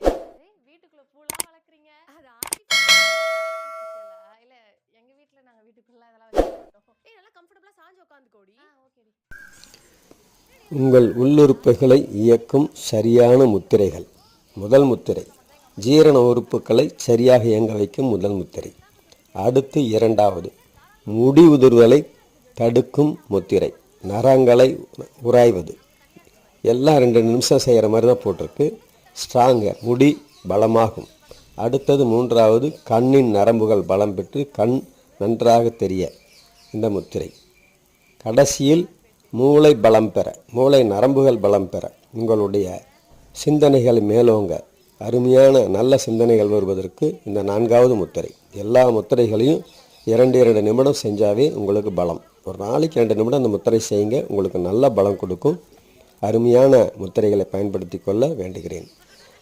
Okay வீட்டுக்குள்ள பூலாம் வளர்க்குறீங்க? அது artificial இல்ல எங்க வீட்ல நாங்க வீட்டுக்குள்ள அதெல்லாம் வச்சுக்க மாட்டோம். ஏய் நல்லா கம்ஃபர்டபுளா சாஞ்சு உட்காந்துக்கோடி ஆ ஓகேடி. உங்கள் உள்ளுறுப்புகளை இயக்கும் சரியான முத்திரைகள். முதல் முத்திரை. ஜீரண உறுப்புகளை சரியாக இயங்க வைக்கும் முதல் முத்திரை. அடுத்து இரண்டாவது. முடி உதிர்தலை தடுக்கும் முத்திரை. நரங்களை உராய்வது. எல்லாம் ரெண்டு நிமிஷம் செய்கிற மாதிரி தான் போட்டிருக்கு. ஸ்ட்ராங்க முடி பலமாகும். அடுத்தது மூன்றாவது கண்ணின் நரம்புகள் பலம் பெற்று கண் நன்றாக தெரிய. இந்த முத்திரை. கடைசியில் மூளை பலம் பெற மூளை நரம்புகள் பலம் பெற. உங்களுடைய சிந்தனைகள் மேலோங்க. அருமையான நல்ல சிந்தனைகள் வருவதற்கு இந்த நான்காவது முத்திரை. எல்லா முத்திரைகளையும் இரண்டு இரண்டு நிமிடம் செஞ்சாவே உங்களுக்கு பலம். ஒரு நாளைக்கு ரெண்டு நிமிடம் அந்த முத்திரை செய்யுங்க. உங்களுக்கு நல்ல பலம் கொடுக்கும். அருமையான முத்திரைகளை பயன்படுத்தி கொள்ள வேண்டுகிறேன்.